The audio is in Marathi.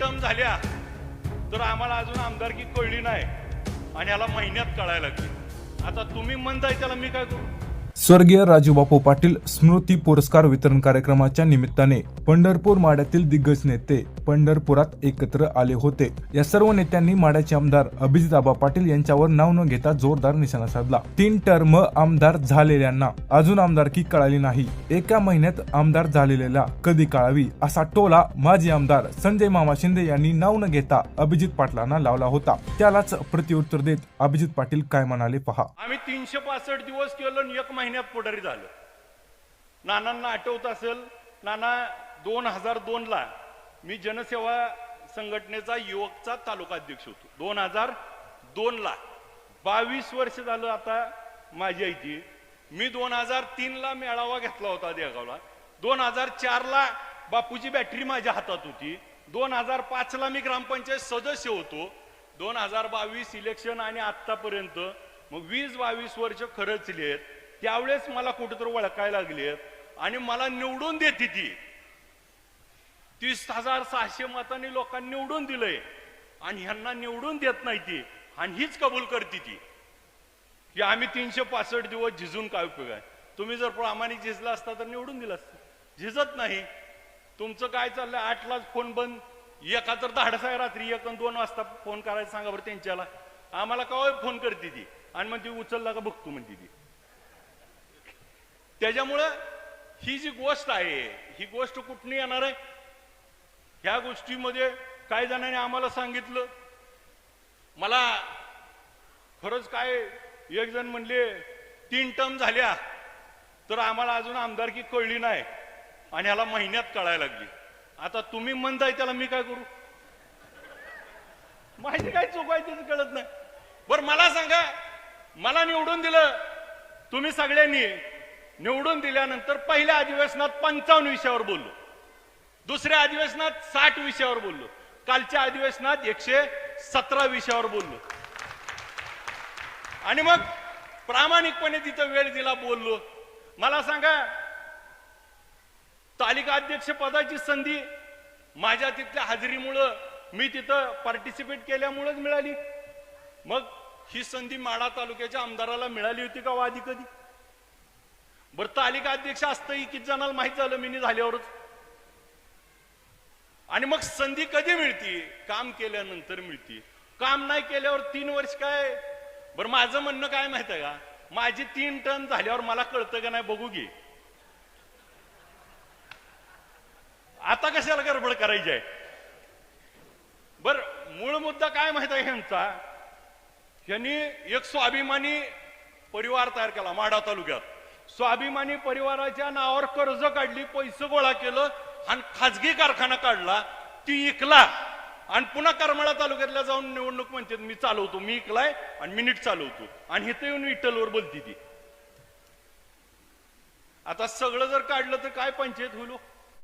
टर्म झाल्या तर आम्हाला अजून आमदारकी कळली नाही. आणि याला महिन्यात कळायला लागली. आता तुम्ही म्हणताय त्याला मी काय करू? स्वर्गीय राजूबापू पाटील स्मृती पुरस्कार वितरण कार्यक्रमाच्या निमित्ताने पंढरपूर माड्यातील दिग्गज नेते पंढरपुरात एकत्र आले होते. या सर्व नेत्यांनी माड्याचे आमदार अभिजित आबा पाटील यांच्यावर नाव न घेता जोरदार निशाणा साधला. तीन टर्म आमदार झालेल्यांना अजून आमदारकी कळाली नाही. एका महिन्यात आमदार झालेल्याला कधी कळावी असा टोला माजी आमदार संजय मामा शिंदे यांनी नाव न घेता अभिजित पाटलांना लावला होता. त्यालाच प्रत्युत्तर देत अभिजित पाटील काय म्हणाले पहा. आम्ही तीनशे पासष्ट दिवस केलं एक महिन्यात पुढारी झालं. नानांना आठवत असेल नाना दोन हजार दोन ला मी जनसेवा संघटनेचा युवकचा तालुका अध्यक्ष होतो. दोन हजार दोनला बावीस वर्ष झालं आता माझी आईची मी दोन हजार तीनला मेळावा घेतला होता देगावला दोन हजार चारला बापूची बॅटरी माझ्या हातात होती. दोन हजार पाचला मी ग्रामपंचायत सदस्य होतो. दोन हजार बावीस इलेक्शन आणि आत्तापर्यंत मग वीस बावीस वर्ष खरंचली आहेत त्यावेळेस मला कुठेतरी ओळखायला लागली आहेत आणि मला निवडून देते ती. तीस हजार सहाशे मतांनी लोकांनी निवडून दिलंय. आणि ह्यांना निवडून देत नाही ती. आणि हीच कबूल करते ती. की आम्ही तीनशे पासष्ट दिवस झिजून काय उपयोग आहे? तुम्ही जर प्रामाणिक झिजला असता तर निवडून दिला असतं. झिजत नाही. तुमचं काय चाललंय? आठलाच फोन बंद. एका तर धाडस आहे रात्री एक दोन वाजता फोन करायला सांगा बरं त्यांच्याला. आम्हाला काय फोन करते ती. आणि मग ती उचलला का बघतो म्हणते ती. त्याच्यामुळं ही जी गोष्ट आहे ही गोष्ट कुठून येणार आहे? ह्या गोष्टीमध्ये काही जणांनी आम्हाला सांगितलं. मला खरंच काय एक जण म्हणले तीन टर्म झाल्या तर आम्हाला अजून आमदारकी कळली नाही. आणि ह्याला महिन्यात कळायला लागली. आता तुम्ही म्हणताय त्याला मी काय करू? माझी काय चूक आहे त्याचं कळत नाही. बरं मला सांगा मला निवडून दिलं तुम्ही सगळ्यांनी निवडून दिल्यानंतर पहिल्या अधिवेशनात पंचावन्न विषयावर बोललो. दुसऱ्या अधिवेशनात साठ विषयावर बोललो. कालच्या अधिवेशनात एकशे सतरा विषयावर बोललो. आणि मग प्रामाणिकपणे तिथं वेळ दिला बोललो. मला सांगा तालिका अध्यक्ष पदाची संधी माझ्या तिथल्या हजेरीमुळं मी तिथं पार्टिसिपेट केल्यामुळेच मिळाली. मग ही संधी माडा तालुक्याच्या आमदाराला मिळाली होती का वादी कधी? बरं तालिका अध्यक्ष असतंही किती जणांना माहीत झालं मी झाल्यावरच. आणि मग संधी कधी मिळती? काम केल्यानंतर मिळती. काम नाही केल्यावर तीन वर्ष काय? बरं माझं म्हणणं काय माहीत आहे का? माझी तीन टन झाल्यावर मला कळतं का नाही बघू घे आता कशाला गडबड करायची आहे? बर मूळ मुद्दा काय माहीत आहे ह्यांचा? यांनी एक स्वाभिमानी परिवार तयार केला माढा तालुक्यात. स्वाभिमानी परिवाराच्या नावावर कर्ज काढली पैसे गोळा केलं आणि खाजगी कारखाना काढला ती इकला. आणि पुन्हा करमाळा तालुक्यातल्या जाऊन निवडणूक म्हणते मी चालवतो मी इकलाय आणि मी नीट चालवतो. आणि इथं येऊन विठ्ठलवर बोलती ती. आता सगळं जर काढलं तर काय पंचायत होईल हो?